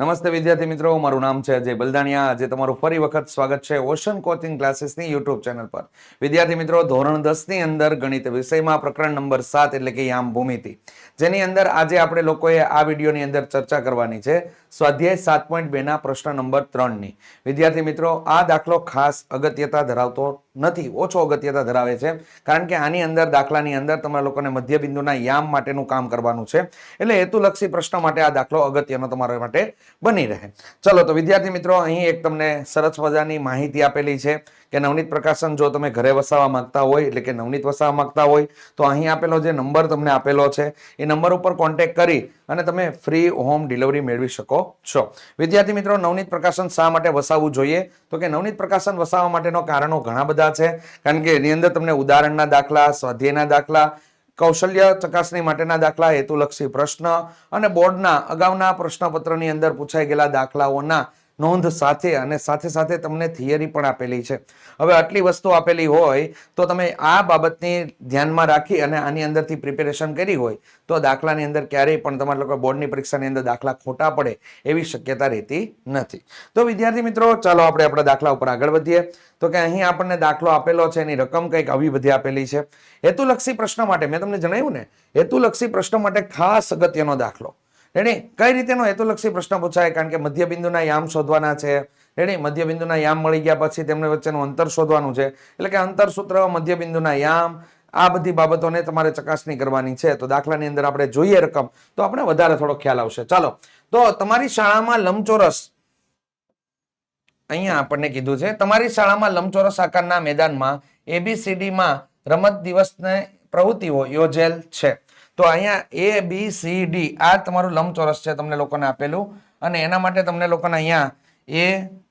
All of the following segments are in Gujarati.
નમસ્તે વિદ્યાર્થી મિત્રો, મારું નામ છે અજય બલદાણિયા. આજે તમારું ફરી વખત સ્વાગત છે ઓશન કોચિંગ ક્લાસીસની યુટ્યુબ ચેનલ પર. વિદ્યાર્થી મિત્રો, ધોરણ દસની અંદર ગણિત વિષયમાં પ્રકરણ નંબર સાત એટલે કે યામ ભૂમિતિ. જેની અંદર આજે આપણે લોકોએ આ વિડીયોની અંદર ચર્ચા કરવાની છે. સ્વાધ્યાય સાત પોઈન્ટ બેના પ્રશ્ન નંબર ત્રણની. વિદ્યાર્થી મિત્રો, આ દાખલો ખાસ અગત્યતા ધરાવતો નથી, ઓછો અગત્યતા ધરાવે છે. કારણ કે આની અંદર, દાખલાની અંદર તમારા લોકોને મધ્યબિંદુના યામ માટેનું કામ કરવાનું છે. એટલે હેતુલક્ષી પ્રશ્ન માટે આ દાખલો અગત્યનો તમારા માટે બની રહે. ચલો, તો વિદ્યાર્થી મિત્રો, અહીં એક તમને સરસ મજાની માહિતી આપેલી છે કે નવનીત પ્રકાશન જો તમે ઘરે વસાવવા માંગતા હોય, એટલે કે નવનીત વસાવવા માંગતા હોય, તો અહીં આપેલો જે નંબર તમને આપેલો છે, એ નંબર ઉપર કોન્ટેક્ટ કરી અને તમે ફ્રી હોમ ડિલિવરી મેળવી શકો છો. વિદ્યાર્થી મિત્રો, નવનીત પ્રકાશન શા માટે વસાવવું જોઈએ? તો કે નવનીત પ્રકાશન વસાવવા માટેનો કારણો ઘણા બધા છે. કારણ કે એની અંદર તમને ઉદાહરણના દાખલા, સ્વાધ્યાયના દાખલા કૌશલ્ય ચકાસણી માટેના દાખલા હેતુલક્ષી પ્રશ્ન અને બોર્ડના અગાઉના પ્રશ્નપત્રની અંદર પૂછાઈ ગયેલા દાખલાઓના નોંધ સાથે અને સાથે સાથે તમને થિયરી પણ આપેલી છે. હવે આટલી વસ્તુ આપેલી હોય તો તમે આ બાબતને ધ્યાનમાં રાખી અને આની અંદરથી પ્રિપેરેશન કરી હોય તો દાખલાની અંદર ક્યારેય પણ તમારા લોકો બોર્ડની પરીક્ષાની અંદર દાખલા ખોટા પડે એવી શક્યતા રહેતી નથી. તો વિદ્યાર્થી મિત્રો, ચાલો આપણે આપણા દાખલા ઉપર આગળ વધીએ. તો કે અહીં આપણને દાખલો આપેલો છે, એની રકમ કંઈક આવી બધી આપેલી છે. હેતુલક્ષી પ્રશ્ન માટે, મેં તમને જણાવ્યું ને, હેતુલક્ષી પ્રશ્ન માટે ખાસ અગત્યનો દાખલો. રેડી? કઈ રીતેનો હેતુલક્ષી પ્રશ્ન પૂછાય? કારણ કે મધ્યબિંદુના યામ શોધવાના છે. રેડી? મધ્યબિંદુના યામ મળી ગયા પછી તેમને વચ્ચેનું અંતર શોધવાનું છે. એટલે કે અંતર સૂત્ર મધ્યબિંદુના યામ, આ બધી બાબતોને તમારે ચકાસણી કરવાની છે. તો દાખલાની અંદર આપણે જોઈએ રકમ, તો આપણે વધારે થોડો ખ્યાલ આવશે. ચાલો, તો તમારી શાળામાં લંબચોરસ, અહીંયા આપણને કીધું છે, તમારી શાળામાં લંબચોરસ આકારના મેદાનમાં એબીસીડીમાં રમત દિવસને પ્રવૃત્તિઓ યોજેલ છે. તો અહીંયા એ બી સી ડી આ તમારું લંબચોરસ છે તમને લોકોને આપેલું. અને એના માટે તમને લોકોને અહીંયા એ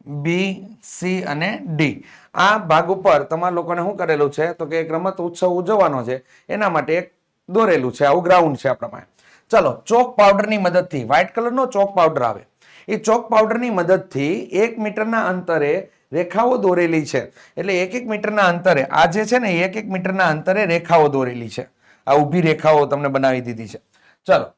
બી સી અને ડી આ ભાગ ઉપર તમારા લોકોને શું કરેલું છે? તો કે એક રમત ઉત્સવ ઉજવવાનો છે. એના માટે એક દોરેલું છે. આવું ગ્રાઉન્ડ છે આપણા પાસે ચલો, ચોક પાવડરની મદદથી વ્હાઇટ કલરનો ચોક પાવડર આવે. એ ચોક પાવડરની મદદથી એક મીટરના અંતરે રેખાઓ દોરેલી છે. એટલે એક એક મીટરના અંતરે, આ જે છે ને, એક એક મીટરના અંતરે રેખાઓ દોરેલી છે. આ ઊભી રેખાઓ તમને બનાવી દીધી છે. ચલો.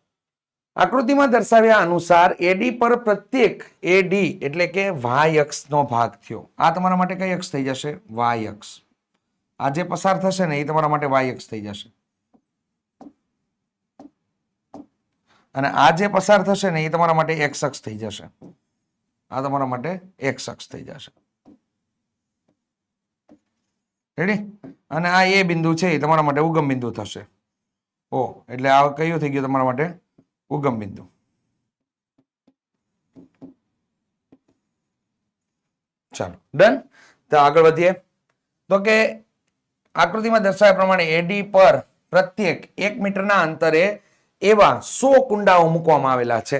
આકૃતિમાં દર્શાવ્યા અનુસાર એડી પર પ્રત્યેક એડી એટલે કે વાય અક્ષનો ભાગ થયો. આ તમારા માટે કઈ અક્ષ થઈ જશે? વાય અક્ષ. આ જે પસાર થશે ને એ તમારા માટે વાય અક્ષ થઈ જશે. અને આ જે પસાર થશે ને એ તમારા માટે એક્સ અક્ષ થઈ જશે. આ તમારા માટે એક્સ અક્ષ થઈ જશે. રેડી અને આ એ બિંદુ છે, એ તમારા માટે ઉગમ બિંદુ થશે. ઓ, એટલે આ કયું થઈ ગયું તમારા માટે? ઉગમ બિંદુ. ચાલો ડન તો આગળ વધીએ. તો કે આકૃતિમાં દર્શાવ્યા પ્રમાણે એડી પર પ્રત્યેક એક મીટરના અંતરે એવા સો કુંડાઓ મૂકવામાં આવેલા છે.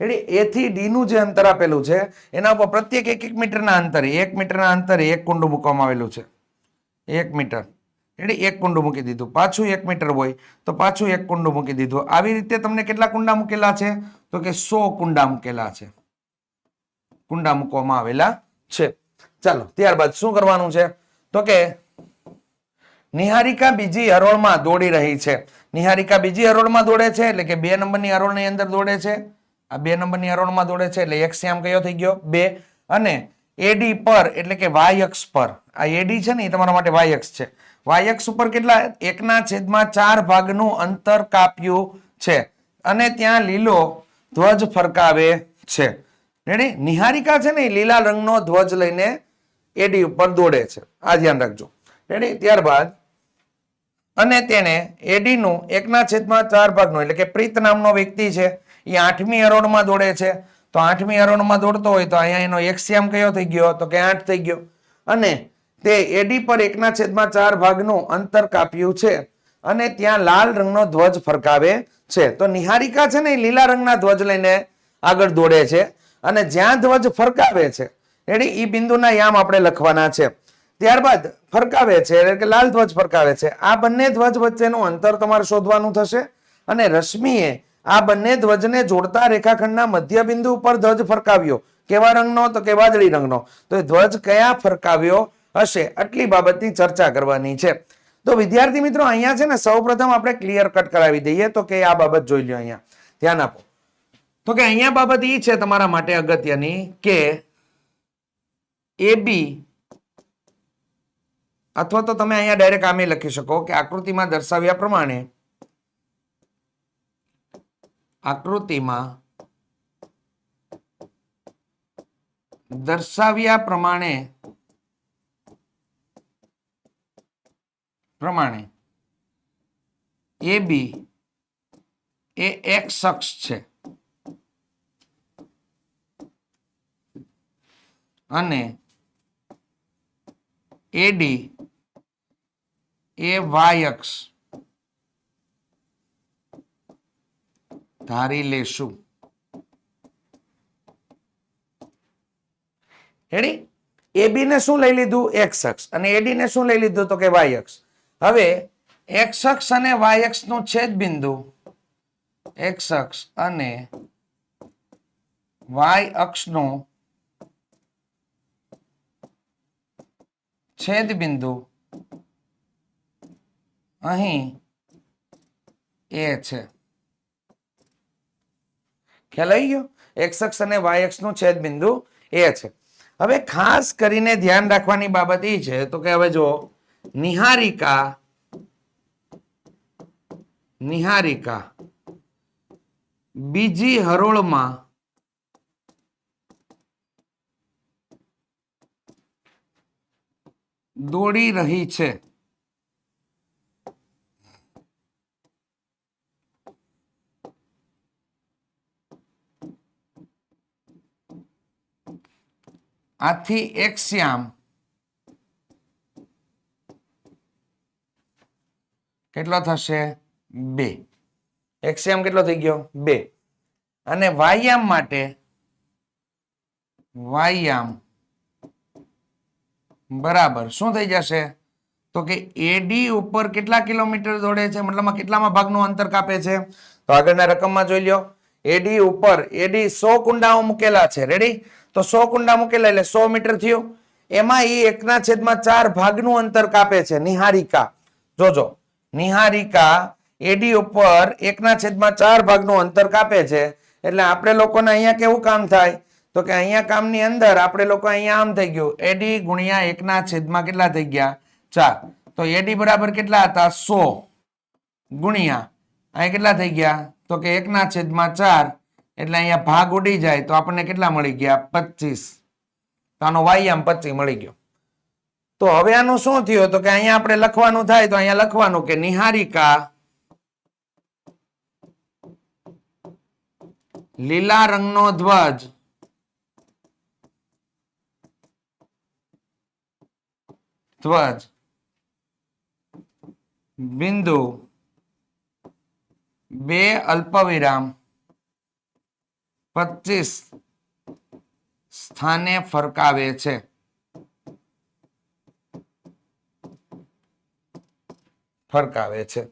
એટલે એ થી ડી જે અંતર આપેલું છે, એના ઉપર પ્રત્યેક એક એક મીટરના અંતરે, એક મીટરના અંતરે એક કુંડું મૂકવામાં આવેલું છે. એક મીટર. એટલે એક કુંડું મૂકી દીધું. પાછું એક મીટર હોય તો પાછું એક કુંડું મૂકી દીધું. આવી રીતે તમને કેટલા કુંડા મૂકેલા છે? તો કે સો કુંડા મૂકેલા છે. કુંડા મૂકવામાં આવેલા છે. ચાલો, ત્યારબાદ શું કરવાનું છે? તો કે નિહારિકા બીજી હરોળમાં દોડી રહી છે. નિહારિકા બીજી હરોળમાં દોડે છે, એટલે કે બે નંબરની હરોળની અંદર દોડે છે. આ બે નંબરની હરોળમાં દોડે છે, એટલે એક શ્યામ કયો થઈ ગયો? બે. અને એડી પર, એટલે કે વાય અક્ષ પર. આ એડી છે ને, એ તમારા માટે વાય અક્ષ છે. વાય અક્ષ ઉપર કેટલા? એકના છેદમાં ચાર ભાગનું અંતર કાપ્યું છે. અને ત્યાં લીલો ધ્વજ ફરકાવે છે. રેડી નિહારિકા છે ને લીલા રંગનો ધ્વજ લઈને એડી ઉપર દોડે છે. આ ધ્યાન રાખજો. રેડી ત્યારબાદ, અને તેણે એડીનું એકના છેદમાં ચાર ભાગનું, એટલે કે પ્રીત નામનો વ્યક્તિ છે, એ આઠમી હરોળમાં દોડે છે. તો આઠમી અરુણમાં દોડતો હોય તો અહીંયા એનો એક શ્યામ કયો થઈ ગયો? તો કે આઠ થઈ ગયો. અને તે એડી પર એકના છેદમાં ચાર ભાગનું અંતર કાપ્યું છે. અને ત્યાં લાલ રંગનો ધ્વજ ફરકાવે છે. તો નિહારિકા છે ને લીલા રંગના ધ્વજ લઈને આગળ દોડે છે. અને જ્યાં ધ્વજ ફરકાવે છે, એડી એ બિંદુના યામ આપણે લખવાના છે. ત્યારબાદ ફરકાવે છે, એટલે કે લાલ ધ્વજ ફરકાવે છે. આ બંને ધ્વજ વચ્ચેનું અંતર તમારે શોધવાનું થશે. અને રશ્મિએ આ બંને ધ્વજને જોડતા રેખાખંડના મધ્ય બિંદુ ઉપર ધ્વજ ફરકાવ્યો. કેવા રંગનો તો કે વાદળી રંગનો. તો એ ધ્વજ કયા ફરકાવ્યો હશે આટલી બાબતની ચર્ચા કરવાની છે. તો વિદ્યાર્થી મિત્રો, અહીંયા છે ને સૌપ્રથમ આપણે ક્લિયર કટ કરાવી દઈએ. તો કે આ બાબત જોઈ લો અહીંયા. ધ્યાન આપો. તો કે અહીંયા બાબત એ છે તમારા માટે અગત્યની કે એ બી અથવા તો તમે અહીંયા ડાયરેક્ટ આમે લખી શકો કે આકૃતિમાં દર્શાવ્યા પ્રમાણે આકૃતિમાં દર્શાવ્યા પ્રમાણે પ્રમાણે એ બી એ એક શખ્સ છે. અને એડી એ વાય અક્ષ. ધારી લેશું એ એબી ને શું લઈ લીધું? એક્સ અક્ષ. અને એડી ને શું લઈ લીધું? તો કે વાય અક્ષ. હવે એક્સ અક્ષ અને વાય અક્ષનું છેદ બિંદુ એક્સ અક્ષ અને વાય અક્ષનું છેદ બિંદુ અહીં એ છે. ખ્યાલ આવી ગયો? એક્સ અક્ષ અને વાય અક્ષનું છેદ બિંદુ એ છે. હવે ખાસ કરીને ધ્યાન રાખવાની બાબત એ છે, તો કે હવે જો નિહારિકા નિહારિકા, બીજી હરોળમાં દોડી રહી છે. આથી એક શ્યામ. કેટલો થશે? બે. એક્સિયમ કેટલો થઈ ગયો? બે. અને વાયામ માટે, વાયામ બરાબર શું થઈ જશે? તો કે એડી ઉપર કેટલા કિલોમીટર દોડે છે? મતલબમાં કેટલામાં ભાગનું અંતર કાપે છે? તો આગળના રકમમાં જોઈ લ્યો. એડી ઉપર, એડી સો કુંડાઓ મૂકેલા છે. રેડી તો સો કુંડા મૂકેલા એટલે સો મીટર થયું. એમાં એ એકના છેદમાં ચાર ભાગનું અંતર કાપે છે. નિહારિકા. જોજો. નિહારિકા એડી ઉપર એકના છેદમાં ચાર ભાગનું અંતર કાપે છે. એટલે આપણે લોકોને અહીંયા કેવું કામ થાય? તો કે અહીંયા કામની અંદર આપણે લોકો અહીંયા આમ થઈ ગયું. એડી ગુણ્યા એકના છેદમાં કેટલા થઈ ગયા? ચાર. તો એડી બરાબર કેટલા હતા? સો. ગુણ્યા. અહીંયા કેટલા થઈ ગયા? તો કે એકના છેદમાં ચાર. એટલે અહીંયા ભાગ ઉડી જાય તો આપણને કેટલા મળી ગયા? પચીસ. તો આનો વાયામ પચીસ મળી ગયો. તો હવે આનું શું થયું? તો કે અહીંયા આપણે લખવાનું થાય તો અહીંયા લખવાનું કે નિહારિકા લીલા રંગનો ધ્વજ ધ્વજ બિંદુ બે અલ્પવિરામ પચીસ સ્થાને ફરકાવે છે. ફરકાવે છે.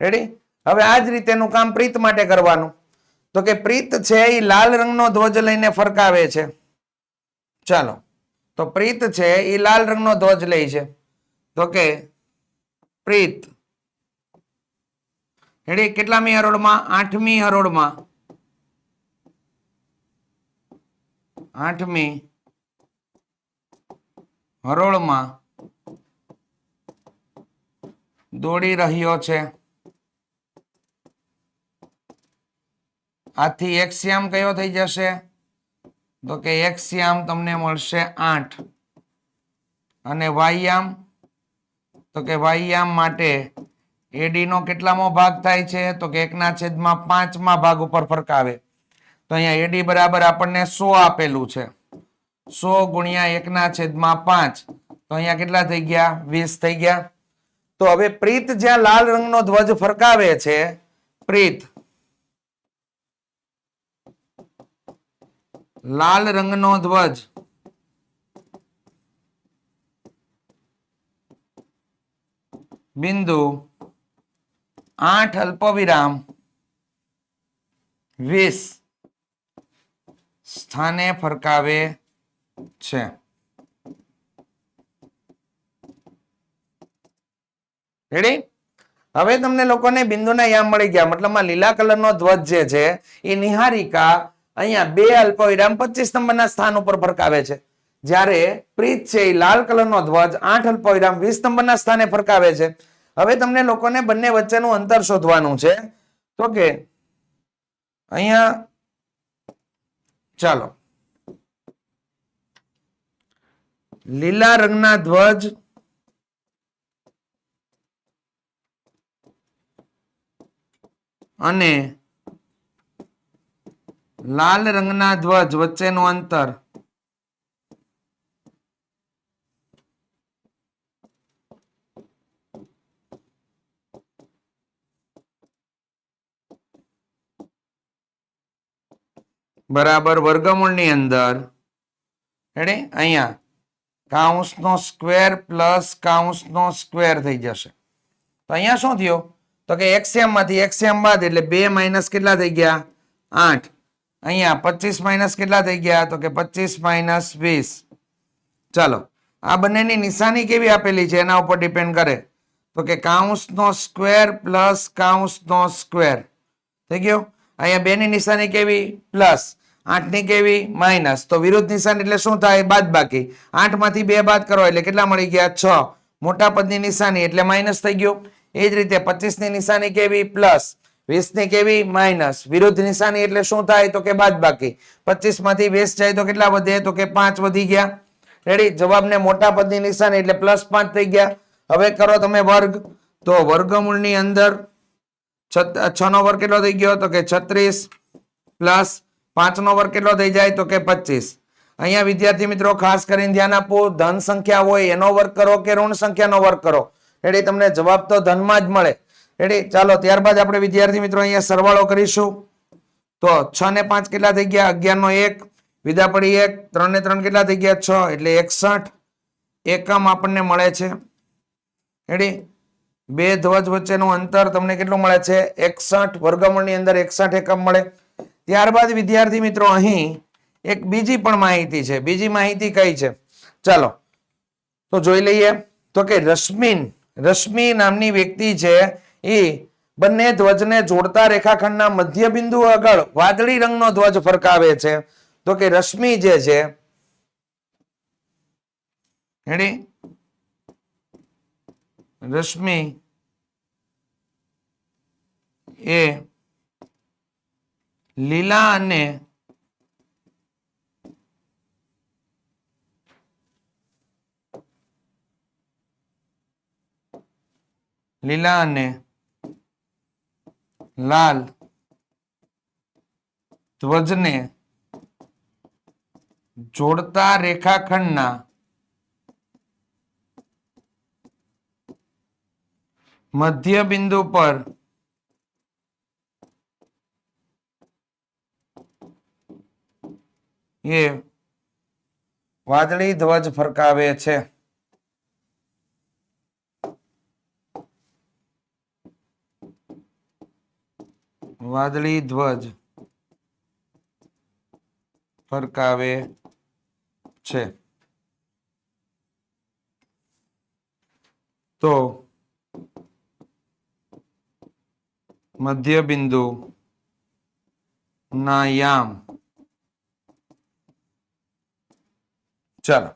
રેડી હવે આ જ રીતેનું કામ પ્રીત માટે કરવાનું. તો કે પ્રીત છે એ લાલ રંગનો ધ્વજ લઈને ફરકાવે છે. ચાલો. તો પ્રીત છે એ લાલ રંગનો ધ્વજ લે છે. તો કે પ્રીત. રેડી કેટલામી હરોળમાં? આઠમી હરોળમાં. આઠમી હરોળમાં દોડી રહ્યો છે. આથી એક શ્યામ કયો થઈ જશે? તો કે એક શ્યામ તમને મળશે આઠ. અને વાયામ તો કે વાયામ માટે એડી નો કેટલામો ભાગ થાય છે? તો કે એકના છેદમાં પાંચમા ભાગ ઉપર ફરકાવે. તો અહીંયા એડી બરાબર આપણને સો આપેલું છે. સો ગુણ્યા એકના છેદમાં પાંચ. તો અહીંયા કેટલા થઈ ગયા? વીસ થઈ ગયા. તો હવે પ્રીત જ્યાં લાલ રંગનો ધ્વજ ફરકાવે છે, પ્રીત. લાલ રંગનો ધ્વજ. બિંદુ આઠ અલ્પવિરામ. વીસ. સ્થાને ફરકાવે છે. રેડી હવે તમને લોકોને બિંદુના યામ મળી ગયા. મતલબમાં લીલા કલરનો ધ્વજ જે છે, એ નિહારિકા અહીંયા બે અલ્પવિરામ પચીસ નંબરના સ્થાન ઉપર ફરકાવે છે. જ્યારે પ્રીત છે, એ લાલ કલરનો ધ્વજ, આઠ અલ્પવિરામ વીસ નંબરના સ્થાને ફરકાવે છે. હવે તમને લોકોને બંને વચ્ચેનું અંતર શોધવાનું છે. તો કે અહીંયા ચાલો. લીલા રંગના ધ્વજ. અને લાલ રંગના ધ્વજ વચ્ચેનું અંતર બરાબર વર્ગમૂળની અંદર. રેડી અહીંયા. કાઉન્સનો સ્ક્વેર પ્લસ કાઉન્સનો સ્ક્વેર થઈ જશે. તો અહીંયા શું થયું? તો કે એક્સએમમાંથી એક્સએમ બાદ એટલે બે માઇનસ કેટલા થઈ ગયા? આઠ. અહીંયા પચીસ માઇનસ કેટલા થઈ ગયા? તો કે પચીસ માઇનસ વીસ. ચાલો, આ બંનેની નિશાની કેવી આપેલી છે? એના ઉપર ડિપેન્ડ કરે. તો કે કાઉન્સનો સ્ક્વેર પ્લસ કાઉન્સનો સ્ક્વેર. થઈ ગયો? અહીંયા બેની નિશાની કેવી? પ્લસ. આઠની કેવી? માઇનસ તો વિરુદ્ધ નિશાની એટલે શું થાય? બાદ બાકી આઠમાંથી બે બાદ કરો એટલે કેટલા મળી ગયા? છ. મોટા પદની નિશાની એટલે માઇનસ થઈ ગયું. એ જ રીતે પચીસની નિશાની કેવી? પ્લસ. વીસની કેવી? માઇનસ વિરુદ્ધ નિશાની એટલે શું થાય? તો કે બાદ બાકી પચીસમાંથી વીસ જાય તો કેટલા વધે? તો કે પાંચ વધી ગયા. રેડી જવાબને મોટા પદની નિશાની એટલે પ્લસ પાંચ થઈ ગયા. હવે કરો તમે વર્ગ. તો વર્ગમૂળની અંદર છ નો વર્ગ કેટલો થઈ ગયો? તો કે છત્રીસ. પ્લસ પાંચ નો વર્ગ કેટલો થઈ જાય તો કે પચીસ. અહીંયા વિદ્યાર્થી મિત્રો, ખાસ કરીને ધ્યાન આપો, ધન સંખ્યા હોય, એનો વર્ગ કરો કે ઋણ સંખ્યાનો વર્ગ કરો? એટલે તમને જવાબ તો ધનમાં જ મળે. એટલે ચાલો, ત્યારબાદ આપણે વિદ્યાર્થી મિત્રો અહીંયા સરવાળો કરીશું. તો છ ને પાંચ કેટલા થઈ ગયા? અગિયાર નો એક. વિદા પડી એક. ત્રણ ને ત્રણ કેટલા થઈ ગયા? છ. એટલે એકસઠ. એકમ આપણને મળે છે. એટલે બે ધ્વજ વચ્ચેનું અંતર તમને કેટલું મળે છે? એકસઠ. વર્ગમૂળની અંદર એકસઠ એકમ મળે. ત્યારબાદ વિદ્યાર્થી મિત્રો, અહીં એક બીજી પણ માહિતી છે. બીજી માહિતી કઈ છે? ચાલો, તો જોઈ લઈએ. તો કે રશ્મિન, રશ્મિ નામની વ્યક્તિ છે. એ બંને ધ્વજને જોડતા રેખાખંડના મધ્ય બિંદુ આગળ વાદળી રંગનો ધ્વજ ફરકાવે છે. તો કે રશ્મિ જે છે રશ્મિ એ લીલા અને લીલા અને લાલ ધ્વજને જોડતા રેખાખંડના મધ્ય બિંદુ પર એ વાદળી ધ્વજ ફરકાવે છે. વાદળી ધ્વજ ફરકાવે છે. તો મધ્ય બિંદુ ના યામ ચાલો.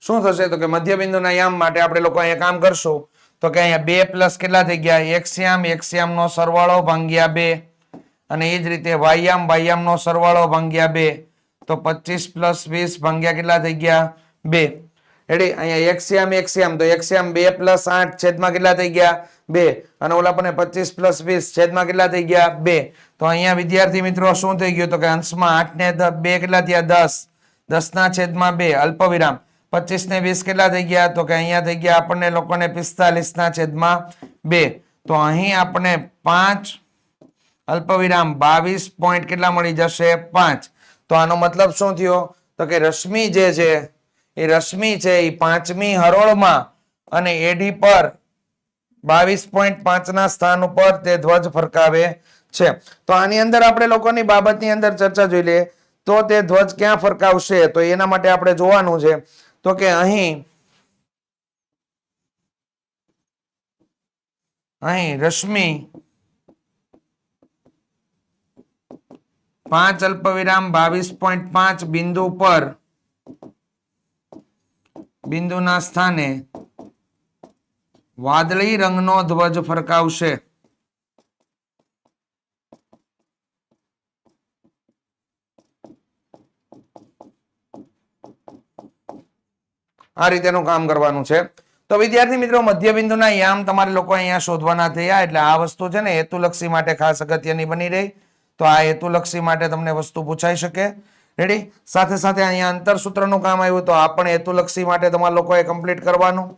શું થશે? તો કે મધ્ય બિંદુના યામ માટે આપણે લોકો અહીંયા કામ કરશું. તો કે અહીંયા બે પ્લસ કેટલા થઈ ગયા? એક્સયામ નો સરવાળો ભાંગ્યા બે. અને એ જ રીતે વાયામ વાયામ નો સરવાળો ભાંગ્યા બે. તો પચીસ પ્લસ વીસ ભાંગ્યા કેટલા થઈ ગયા? બે. રેડી અહીંયા એક્સયામ એક્સયામ તો એક્સયામ બે પ્લસ આઠ છેદમાં કેટલા થઈ ગયા? બે. અને ઓલા પણ પચીસ પ્લસ વીસ છેદમાં કેટલા થઈ ગયા? બે. તો અહીંયા વિદ્યાર્થી મિત્રો શું થઈ ગયું? તો કે અંશમાં આઠ ને બે કેટલા થયા? દસ. દસ ના છેદમાં બે અલ્પ વિરામ પચીસ ને વીસ કેટલા થઈ ગયા? તો કે અહીંયા થઈ ગયા આપણને લોકોને પિસ્તાલીસ ના છેદમાં બે. તો અહીં આપણે પાંચ, અલ્પવિરામ બાવીસ પોઈન્ટ કેટલા મળી જશે? પાંચ. તો આનો મતલબ શું થયો? તો કે રશ્મિ જે છે, એ રશ્મિ છે, એ પાંચમી હરોળમાં અને એડી પર બાવીસ પોઈન્ટ પાંચના સ્થાન ઉપર તે ધ્વજ ફરકાવે છે. તો આની અંદર આપણે લોકોની બાબતની અંદર ચર્ચા જોઈ લઈએ. તો તે ધ્વજ ક્યાં ફરકાવશે? તો એના માટે આપણે જોવાનું છે. તો કે અહીં અહીં રશ્મિ, પાંચ અલ્પવિરામ, બાવીસ પોઈન્ટ પાંચ બિંદુ પર, બિંદુના સ્થાને વાદળી રંગનો ધ્વજ ફરકાવશે. આ રીતેનું કામ કરવાનું છે. તો વિદ્યાર્થી મિત્રો, મધ્યબિંદુના યામ તમારે લોકો અહીંયા શોધવાના થયા, એટલે આ વસ્તુ છે ને હેતુલક્ષી માટે ખાસ અગત્યની બની રહી. તો આ હેતુલક્ષી માટે તમને વસ્તુ પૂછાઈ શકે. રેડી સાથે સાથે અહીંયા અંતરસૂત્રનું કામ આવ્યું, તો આ પણ હેતુલક્ષી માટે તમારે લોકોએ કમ્પ્લીટ કરવાનું.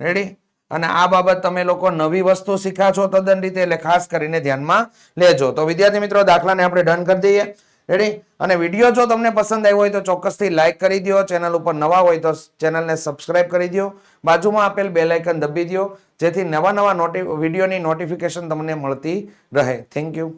રેડી અને આ બાબત તમે લોકો નવી વસ્તુ શીખા છો તદ્દન રીતે, એટલે ખાસ કરીને ધ્યાનમાં લેજો. તો વિદ્યાર્થી મિત્રો, દાખલાને આપણે ડન કરી દઈએ. રેડી અને વીડિયો જો તમને પસંદ આવ્યો હોય તો ચોક્કસથી લાઈક કરી દો ચેનલ ઉપર નવા હોય તો ચેનલને સબસ્ક્રાઇબ કરી દો બાજુમાં આપેલ બે લાઇકન દબી દો જેથી નવા નવા નોટિ વિડીયોની નોટિફિકેશન તમને મળતી રહે. Thank you